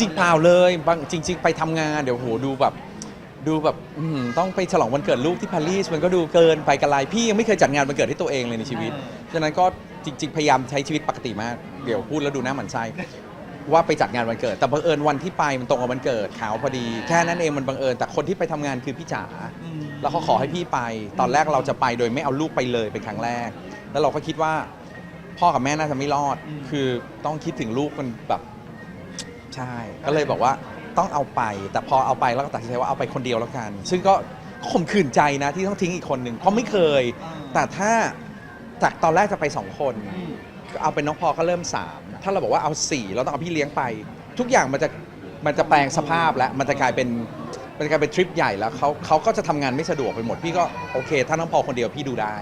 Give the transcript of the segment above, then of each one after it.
ริงๆเปล่าเลยบางจริง ๆ ไปทำงานเดี๋ยวโหดูแบบ ดูแบบอื้อหือต้องไปฉลองวันเกิดลูกที่ปารีสมันก็ดูเกินไปกันไรพี่ยังไม่เคยจัดงานวันเกิดให้ตัวเองเลยในชีวิต ฉะนั้นก็จริง ๆ พยายามใช้ชีวิตปกติมากเดี๋ยวพูดแล้วดูหน้าหมันไส้ว่าไปจัดงานวันเกิด แต่บังเอิญวันที่ไปมันตรงกับวันเกิดเขาพอดี แค่นั้นเองมันบังเอิญแต่คนที่ไปทำงานคือพี่จ๋าอืมแล้วเขาขอให้พี่ไป ตอนแรกเราจะไปโดยไม่เอาลูกไปเลยเป็นครั้งแรก แล้วเราก็คิดว่า พ่อกับแม่น่าจะไม่รอดอืมคือต้องคิดถึงลูกมันแบบ ใช่ ก็เลยบอกว่าต้องเอาไป แต่พอเอาไปแล้วก็ตัดสินใจว่าเอาไปคนเดียวแล้วกัน ซึ่งก็ข่มขืนใจนะที่ต้องทิ้งอีกคนหนึ่งเพราะไม่เคย แต่ถ้าจากตอนแรกจะไปสองคนอืมก็เอาเป็นน้องพอก็เริ่มสามถ้าเราบอกว่าเอาสี่เราต้องเอาพี่เลี้ยงไป ทุกอย่างมันจะมันจะแปลงสภาพแล้วมันจะกลายเป็นมันจะกลายเป็นทริปใหญ่แล้วเขาเขาก็จะทำงานไม่สะดวกไปหมดพี่ก็โอเค ถ้าน้องพอคนเดียวพี่ดูได้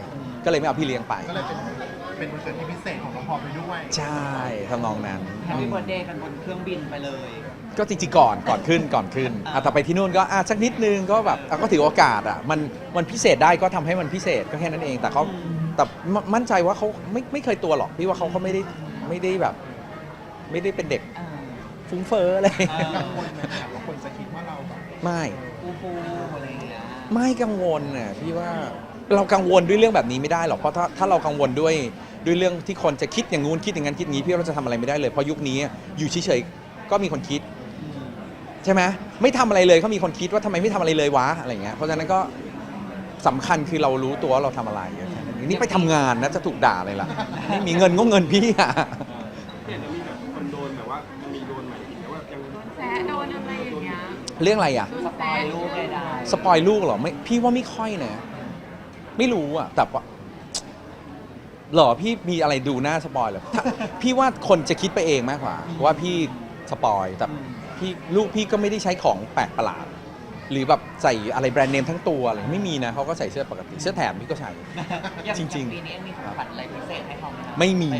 ก็เลยไม่เอาพี่เลี้ยงไป ก็เลยเป็น เป็นวันเกิดที่พิเศษของน้องพอไปด้วยใช่ทำนองนั้นแฮปปี้เบิร์ดเดย์กันบนเครื่องบินไปเลย ก็จริงๆก่อนก่อนขึ้นก่อนขึ้นอะแต่ไปที่นู่นก็อะสักนิดนึงก็แบบอะก็ถือโอกาสอะมันมันพิเศษได้ก็ทำให้มันพิเศษก็แค่นั้นเอง แต่เขาอืม แต่มมั่นใจว่าเขาไม่ไม่เคยตัวหรอกพี่ว่าเขาเขาไม่ได้ไม่ได้แบบ ไม่ได้เป็นเด็กอ่าฟุ้งเฟ้ออะไรอ่ากังวลไหมครับว่าคนจะคิดว่าเราแบบไม่ ฟูฟูอะไรอย่างเงี้ย ไม่กังวลน่ะพี่ว่า เรากังวลด้วยเรื่องแบบนี้ไม่ได้หรอกเพราะถ้าถ้าเรากังวลด้วยด้วยเรื่องที่คนจะคิดอย่างงู้นคิดอย่างนั้นคิดอย่างนี้พี่ว่าเราจะทำอะไรไม่ได้เลยเพราะยุคนี้อยู่เฉยๆก็มีคนคิดอืมใช่ไหมไม่ทำอะไรเลยเขามีคนคิดว่าทำไมไม่ทำอะไรเลยวะอะไรอย่างเงี้ยเพราะฉะนั้นก็สำคัญคือเรารู้ตัวว่าเราทำอะไรแค่นั้นเองนี่ไปทำงานนะจะถูกด่าเลยล่ะไม่มีเงินก็เงินพี่อะเห็นจะมีแบบคนโดนแบบว่ามีโดนหมายถึงว่ายังแซะโดนอะไรอย่างเงี้ยเรื่องอะไรอะสปอยลูกได้ได้สปอยลูกเหรอไม่พี่ว่าไม่ค่อยนะ ไม่รู้อะ แต่ว่าเหรอพี่มีอะไรดูหน้าสปอยเหรอถ้าพี่ว่าคนจะคิดไปเองมากกว่า ว่าพี่สปอยแต่อืมพี่ลูกพี่ก็ไม่ได้ใช้ของแปลกประหลาด หรือแบบใส่อะไรแบรนด์เนมทั้งตัวอะไรไม่มีนะเขาก็ใส่เสื้อปกติเสื้อแถมพี่ก็ใช้ อย่างจริงๆอย่างปีนี้มีของขวัญอะไรพิเศษให้เขาไหมคะไม่มี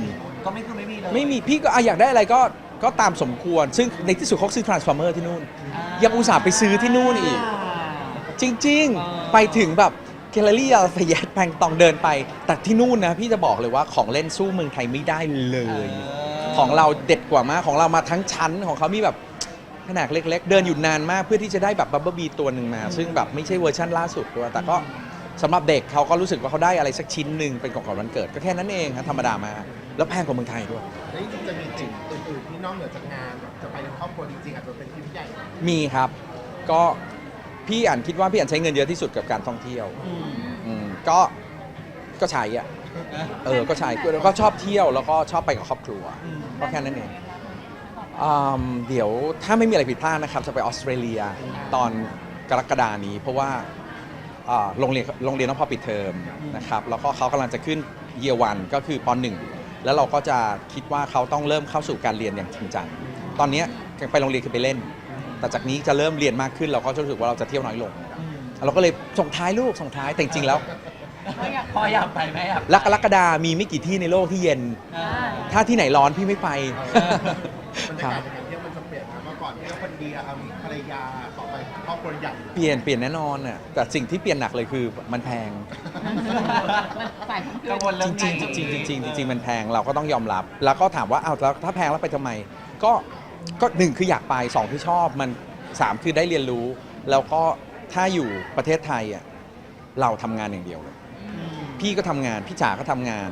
ก็ไม่คือไม่มีเลยไม่มีพี่ก็อะอยากได้อะไรก็ก็ตามสมควร ซึ่งในที่สุดเขาซื้อ transformer ที่นู่น ยังอุตส่าห์ไปซื้อที่นู่นอีกจริงเออๆไปถึงแบบ แกลเลอรี่อาฟยตแพงตองเดินไป แต่ที่นู่นนะพี่จะบอกเลยว่าของเล่นสู้เมืองไทยไม่ได้เลย ของเราเด็ดกว่ามากของเรามาทั้งชั้นของเขามีแบบขนาดเล็ก ๆ เดินอยู่นานมากเพื่อที่จะได้แบบบับเบิลบีตัวหนึ่งมา ซึ่งแบบไม่ใช่เวอร์ชันล่าสุดด้วยแต่ก็สำหรับเด็กเขาก็รู้สึกว่าเขาได้อะไรสักชิ้นหนึ่งเป็นของขวัญวันเกิดก็แค่นั้นเองครับธรรมดามากแล้วแพงกว่าเมืองไทยด้วย แล้วจริงๆจะมีทริปอื่นๆที่นอกเหนือจากงานแบบจะไปกับครอบครัวจริงๆอาจจะเป็นทริปใหญ่ มีครับ ก็ พี่อ่านคิดว่าพี่อ่านใช้เงินเยอะที่สุดกับการท่องเที่ยวอืมอืมก็ก็ใช้อะเออก็ใช้แล้วก็ชอบเที่ยวแล้วก็ชอบไปกับครอบครัวอืมก็แค่นั้นเองอืมเดี๋ยวถ้าไม่มีอะไรผิดพลาดนะครับจะไปออสเตรเลียตอนกรกฎานี้ เพราะว่าอ่าโรงเรียนโรงเรียนน้องพอปิดเทอมนะครับแล้วก็เขากำลังจะขึ้นเย r วันก็คือปหนึ่งแล้วเราก็จะคิดว่าเขาต้องเริ่มเข้าสู่การเรียนอย่างจริงจังตอนเนี้ยไปโรงเรียนคือไปเล่น แต่จากนี้จะเริ่มเรียนมากขึ้นเราก็จะรู้สึกว่าเราจะเที่ยวน้อยลงอืมเราก็เลยส่งท้ายลูกส่งท้ายแต่จริงๆแล้วพออยากไปไหมอะลักกรกฎามีไม่กี่ที่ในโลกที่เย็นอ่าถ้าที่ไหนร้อนพี่ไม่ไปบรรคยารับกาศในการเที่ยวมันจะเปลี่ยนนะเมื่อก่อนที่เราคนเดียวเอามีภรรยาต่อไปครอบครัวใหญ่เปลี่ยนเปลี่ยนแน่นอนน่ะแต่สิ่งที่เปลี่ยนหนักเลยคือมันแพงมันฝ่ายกังวลจเรื่องริงๆจริงๆจริงๆจริงๆมันแพงเราก็ต้องยอมรับ แล้วก็ถามว่าอ้าวแล้วถ้าแพงแล้วไปทำไม ก็ ก็หนึ่งคืออยากไปสองคือชอบมันสามคือได้เรียนรู้ แล้วก็ถ้าอยู่ประเทศไทยอะเราทำงานอย่างเดียวเลยอืมพี่ก็ทำงานพี่จ๋าก็ทำงาน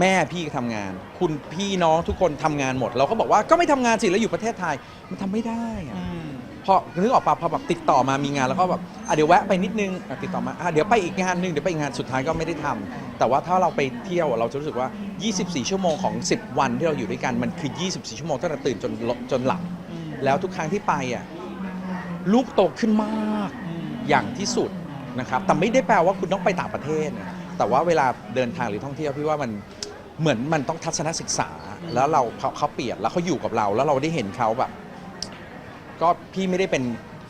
แม่พี่ก็ทำงาน คุณพี่น้องทุกคนทำงานหมด เราก็บอกว่าก็ไม่ทำงานสิแล้วอยู่ประเทศไทยมันทำไม่ได้อะ อืม พอนึกออกปะพอแบบติดต่อมามีงานแล้วก็แบบอะเดี๋ยวแวะไปนิดนึงอะติดต่อมาอะเดี๋ยวไปอีกงานหนึงเดี๋ยวไปอีกงานสุดท้ายก็ไม่ได้ทำแต่ว่าถ้าเราไปเที่ยวอะเราจะรู้สึกว่า 24 ชั่วโมงของ 10 วันที่เราอยู่ด้วยกันมันคือ 24 ชั่วโมงตั้งแต่ตื่นจนลจนหลับแล้วทุกครั้งที่ไปอะลูกโตขึ้นมากอืมอย่างที่สุดนะครับ แต่ไม่ได้แปลว่าคุณต้องไปต่างประเทศนะแต่ว่าเวลาเดินทางหรือท่องเที่ยวพี่ว่ามันเหมือนมันต้องทัศนศึกษา แล้วเราเขาเขาเปลี่ยนแล้วเขาอยู่กับเรา แล้วเราได้เห็นเขาแบบ ก็พี่ไม่ได้เป็น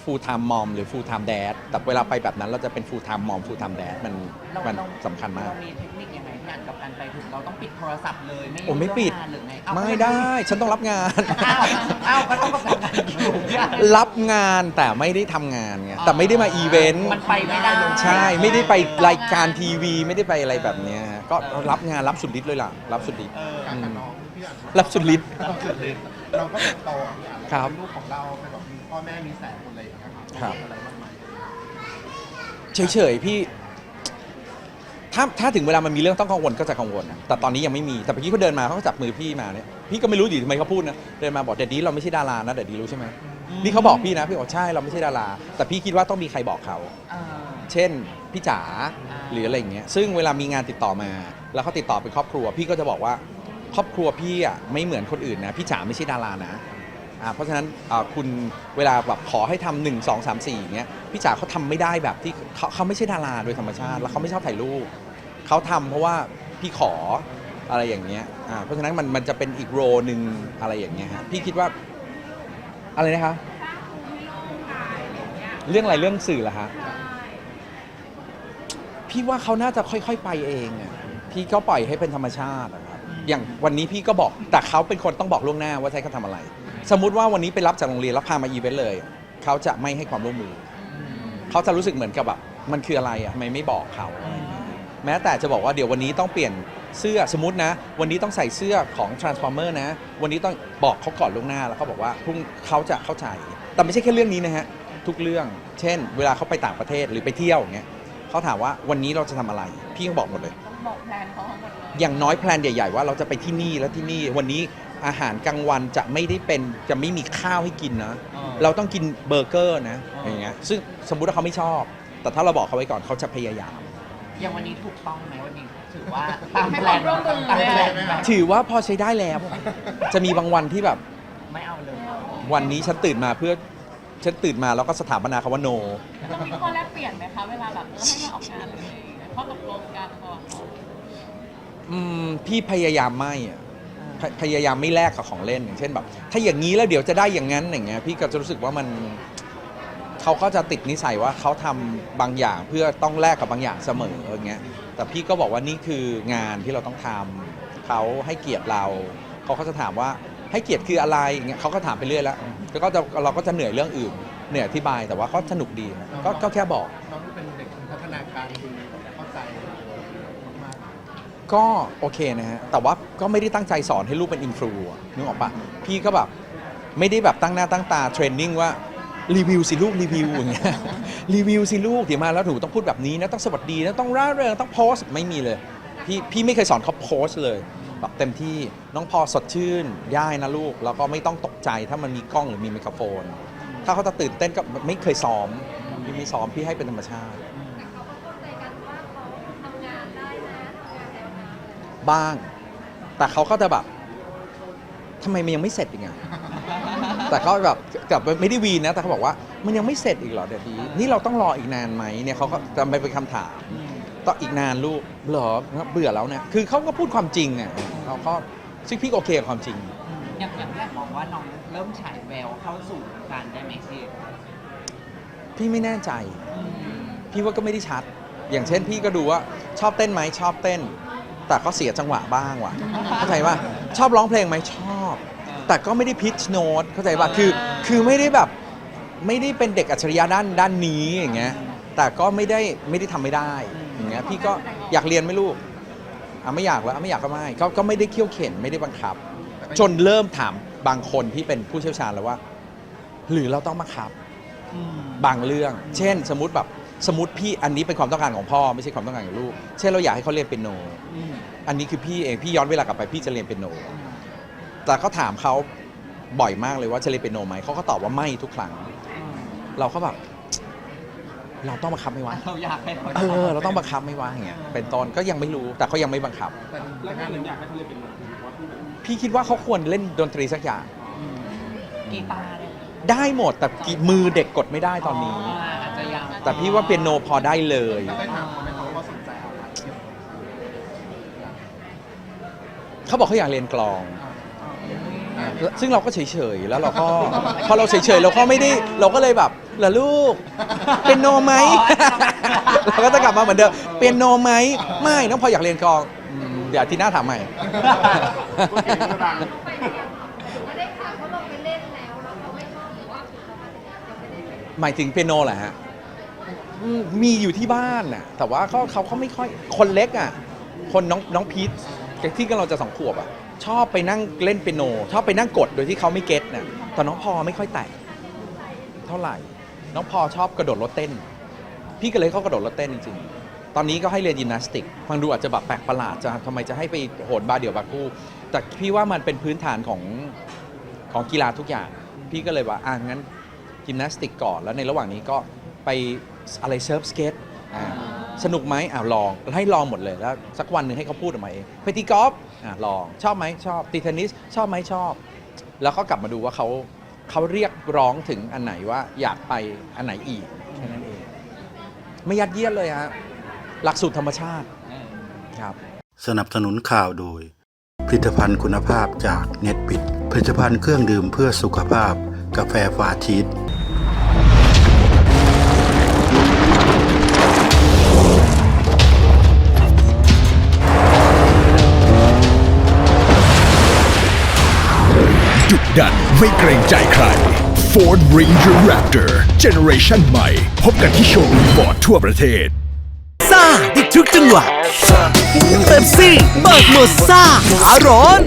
full time mom หรือ full time dad แต่เวลาไปแบบนั้นเราจะเป็น full time mom full time dad มันเรามันเราสำคัญมาก เรามีเทคนิคยังไงพี่อันกับการไปถึงเราต้องปิดโทรศัพท์เลยไม่โอ้ไม่ปิดยุ่งเรื่องงานหรือไงเอ้าไม่ได้ ฉันต้องรับงาน อ้าวอ้าวก็ต้องกับงานอยู่พี่อัน รับงานแต่ไม่ได้ทำงานไง แต่ไม่ได้มาอีเวนต์ มันไปไม่ได้ใช่ ไม่ได้ไปรายการทีวี ไม่ได้ไปอะไรแบบเนี้ยฮะก็รับงานรับสุดฤทธิ์เลยล่ะ รับสุดฤทธิ์เออการกับน้องพี่พี่อ่านรับสุดฤทธิ์รับสุดฤทธิ์ เราก็เป็นโตอะพี่อ่านครับเป็นลูกของเราเป็นแบบมีพ่อแม่มีแสนคนอะไรอย่างเงี้ยครับครับอะไรบ้างไหมเฉยๆพี่ ถ้าถ้าถึงเวลามันมีเรื่องต้องกังวลก็จะกังวลนะแต่ตอนนี้ยังไม่มี แต่เมื่อกี้เขาเดินมาเขาก็จับมือพี่มาเนี่ย พี่ก็ไม่รู้ดิทำไมเขาพูดนะ เดินมาบอกเดดดี้เราไม่ใช่ดารานะเดดดี้รู้ใช่ไหมนี่เขาบอกพี่นะพี่บอกใช่เราไม่ใช่ดารา แต่พี่คิดว่าต้องมีใครบอกเขาเออเช่นพี่จ๋าอ่า หรืออะไรอย่างเงี้ย ซึ่งเวลามีงานติดต่อมา แล้วเขาติดต่อเป็นครอบครัว พี่ก็จะบอกว่า ครอบครัวพี่อะไม่เหมือนคนอื่นนะพี่จ๋าไม่ใช่ดารานะอ่าเพราะฉะนั้นอ่าคุณเวลาแบบขอให้ทำหนึ่งสองสามสี่อย่างเงี้ยพี่จ๋าเขาทำไม่ได้แบบที่เขาเขาไม่ใช่ดาราโดยธรรมชาติ แล้วเขาไม่ชอบถ่ายรูปเขาทำเพราะว่าพี่ขออะไรอย่างเงี้ยอ่าเพราะฉะนั้นมันมันจะเป็นอีกโรหนึ่งอะไรอย่างเงี้ยฮะพี่คิดว่าอะไรนะคะเรื่องอะไรเรื่องสื่อเหรอฮะพี่ว่าเขาน่าจะค่อย ๆ ไปเองอะพี่ก็ปล่อยให้เป็นธรรมชาติอะ อย่างวันนี้พี่ก็บอกแต่เขาเป็นคนต้องบอกล่วงหน้าว่าใช้เขาทำอะไร สมมุติว่าวันนี้ไปรับจากโรงเรียนแล้วพามาอีเวนต์เลย เขาจะไม่ให้ความร่วมมือ เขาจะรู้สึกเหมือนกับแบบมันคืออะไรอะทำไมไม่บอกเขาอะไรอย่างเงี้ยแม้แต่จะบอกว่าเดี๋ยววันนี้ต้องเปลี่ยนเสื้อสมมตินะ วันนี้ต้องใส่เสื้อของ Transformer นะ วันนี้ต้องบอกเขาก่อนล่วงหน้าแล้วเขาบอกว่าพรุ่งเขาจะเข้าใจ แต่ไม่ใช่แค่เรื่องนี้นะฮะทุกเรื่อง เช่น เวลาเขาไปต่างประเทศหรือไปเที่ยวอย่างเงี้ย เขาถามว่าวันนี้เราจะทำอะไร พี่ก็บอกหมดเลย ต้องบอกแพลนเขาทั้งหมดเลยอย่างน้อยแพลนใหญ่ ๆ ว่าเราจะไปที่นี่แล้วที่นี่ วันนี้อาหารกลางวันจะไม่ได้เป็นจะไม่มีข้าวให้กินนะเออเราต้องกินเบอร์เกอร์นะอ๋อออย่างเงี้ยซึ่งสมมุติว่าเขาไม่ชอบ แต่ถ้าเราบอกเขาไว้ก่อนเขาจะพยายาม อย่างวันนี้ถูกต้องไหมวันนี้ถือว่าตามให้แพลความนร่วมมือ ตามเลยแพลอะนไหมถือว่าพอใช้ได้แล้ว จะมีบางวันที่แบบไม่เอาเลยวันนี้ฉันตื่นมาเพื่อ ฉันตื่นมาแล้วก็สถาปนาคำว่าโนต้องมีข้อแลกเปลี่ยนไหมคะเวลาแบบเออให้มาออกงานหรืออะไรอย่างเงี้ยข้อตกลงกันก่อนอืมพี่พยายามไม่อะพพยายามไม่แลกกับของเล่นอย่างเช่นแบบ ถ้าอย่างนี้แล้วเดี๋ยวจะได้อย่างนั้นอย่างเงี้ยพี่ก็จะรู้สึกว่ามันเขาก็จะติดนิสัยว่าเขาทำบางอย่างเพื่อต้องแลกกับบางอย่างเสมออย่างเงี้ยแต่พี่ก็บอกว่านี่คืองานที่เราต้องทำเขาให้เกียรติเราเขาก็จะถามว่า ให้เกียรติคืออะไรอย่างเงี้ยเขาก็ถามไปเรื่อยแล้วแล้วก็จะเราก็จะเหนื่อยเรื่องอื่นเหนื่อยอธิบายแต่ว่าก็สนุกดีนะก็ก็แค่บอก น้องเป็นเด็กมีพัฒนาการดีเข้าใจมากก็โอเคนะฮะ แต่ว่าก็ไม่ได้ตั้งใจสอนให้ลูกเป็นอินฟลูอะนึกออกปะพี่ก็แบบไม่ได้แบบตั้งหน้าตั้งตาเทรนนิ่งว่ารีวิวสิลูกรีวิวอย่างเงี้ยรีวิวสิลูกที่มาแล้วหนูต้องพูดแบบนี้นะต้องสวัสดีนะต้องร่าเริงต้องโพสต์ไม่มีเลย พี่พี่ไม่เคยสอนเขาโพสต์เลย แบบเต็มที่น้องพอสดชื่นย่ายนะลูก แล้วก็ไม่ต้องตกใจถ้ามันมีกล้องหรือมีไมโครโฟน ถ้าเขาจะตื่นเต้นก็ไม่เคยซ้อมพี่ไม่ซ้อมพี่ให้เป็นธรรมชาติบ้าง แต่เขาก็จะแบบทำไมมันยังไม่เสร็จอีกอะแต่เขาแบบกลับไม่ได้วีนนะ แต่เขาบอกว่ามันยังไม่เสร็จอีกเหรอเดี๋ยวดีนี่เราต้องรออีกนานไหมเนี่ยเขาก็จะไปเป็นคำถามต้องอีกนานลูกเหรอเบื่อแล้วเนี่ยคือเขาก็พูดความจริงอะ เขาก็ซึ่งพี่ก็โอเคกับความจริง อย่างอย่างแรกมองว่าน้องเริ่มฉายแววเข้าสู่วงการได้ไหมพี่พี่ไม่แน่ใจ พี่ว่าก็ไม่ได้ชัด อย่างเช่นพี่ก็ดูว่าชอบเต้นไหมชอบเต้น แต่ก็เสียจังหวะบ้างว่ะเข้าใจว่าชอบร้องเพลงไหมชอบ แต่ก็ไม่ได้พิชโน้ตเข้าใจป่ะคือ คือไม่ได้แบบไม่ได้เป็นเด็กอัจฉริยะด้านด้านนี้อย่างเงี้ยแต่ก็ไม่ได้ไม่ได้ทำไม่ได้อย่างเงี้ยพี่ก็อยากเรียนไหมลูก อะไม่อยากแล้วอะไม่อยากก็ไม่ก็ก็ไม่ได้เคี่ยวเข็นไม่ได้บังคับ จนเริ่มถามบางคนที่เป็นผู้เชี่ยวชาญแล้วว่า หรือเราต้องบังคับ บางเรื่อง เช่น สมมติแบบสมมติพี่อันนี้เป็นความต้องการของพ่อไม่ใช่ความต้องการของลูก เช่นเราอยากให้เขาเรียนเปียโน อันนี้คือพี่เองพี่ย้อนเวลากลับไปพี่จะเรียนเปียโน แต่เขาถามเขาบ่อยมากเลยว่าจะเรียนเปียโนไหมเขาก็ตอบว่าไม่ทุกครั้ง เราก็แบบ เราต้องบังคับไหมวะเราอยากให้เขาเออเราต้องบังคับไหมวะอย่างเงี้ยเป็นต้นก็ยังไม่รู้แต่เขายังไม่บังคับแต่แล้วถ้างานหนูอยากให้เขาเรียนเป็นหมอหรือว่าพี่แบบพี่คิดว่าเขาควรเล่นดนตรีสักอย่างอืมกีตาร์เนี่ยได้หมดแต่กี่มือเด็กกดไม่ได้ตอนนี้ อาจจะยังแต่พี่ว่าเปียโนพอได้เลยแล้วได้ถามเขาไหมเขาว่าสนใจอะไรเขาบอกเขาอยากเรียนกลองอ่าซึ่งเราก็เฉยๆแล้วเราก็พอเราเฉยๆเราก็ไม่ได้เราก็เลยแบบ เหรอลูก เป็นโนไหม เราก็จะกลับมาเหมือนเดิม เป็นโนไหม ไม่ น้องพออยากเรียนกลองอืมเดี๋ยวอาทีหน้าถามใหม่ พูดเก่งก็ดังไม่ได้ค่ะเขาลงไปเล่นแล้วแล้วเขาไม่ชอบหรือว่าเรามาถึงยังไม่ได้ไป หมายถึงเปียโนเหรอฮะอืมมีอยู่ที่บ้านน่ะ แต่ว่าเขาเขาเขาไม่ค่อย คนเล็กอะ คนน้องน้องพีทที่กำลังจะสองขวบอะ ชอบไปนั่งเล่นเปียโน ชอบไปนั่งกดโดยที่เขาไม่เก็ตเนี่ยแต่น้องพอไม่ค่อยแตะเท่าไหร่ น้องพอชอบกระโดดรถเต้น พี่ก็เลยเขากระโดดรถเต้นจริงๆ ตอนนี้ก็ให้เรียนยิมนาสติก ฟังดูอาจจะแบบแปลกประหลาดจะทำไมจะให้ไปโหนบาเดี่ยวบาคู่ แต่พี่ว่ามันเป็นพื้นฐานของของกีฬาทุกอย่าง พี่ก็เลยว่าอะงั้นยิมนาสติกก่อน แล้วในระหว่างนี้ก็ไปอะไรเซิร์ฟสเก็ตอ่าสนุกไหมอ่าลองให้ลองหมดเลยแล้วสักวันหนึ่งให้เขาพูดออกมาเองไปตีกอล์ฟอ่าลองชอบไหมชอบตีเทนนิสชอบไหมชอบ แล้วก็กลับมาดูว่าเขา เขาเรียกร้องถึงอันไหนว่าอยากไปอันไหนอีกแค่นั้นเอง ไม่ยัดเยียดเลยฮะหลักสูตรธรรมชาติเออครับสนับสนุนข่าวโดย ผลิตภัณฑ์คุณภาพจากเน็ตบิด ผลิตภัณฑ์เครื่องดื่มเพื่อสุขภาพ กาแฟฟาชีสดุดัน ไม่เกรงใจใคร Ford Ranger Raptor Generation ใหม่ พบกันที่โชว์รูมฟอร์ดทั่วประเทศซ่าดิทุกจังหวะเต็มซี่เบิกหมดซ่าหาร้อน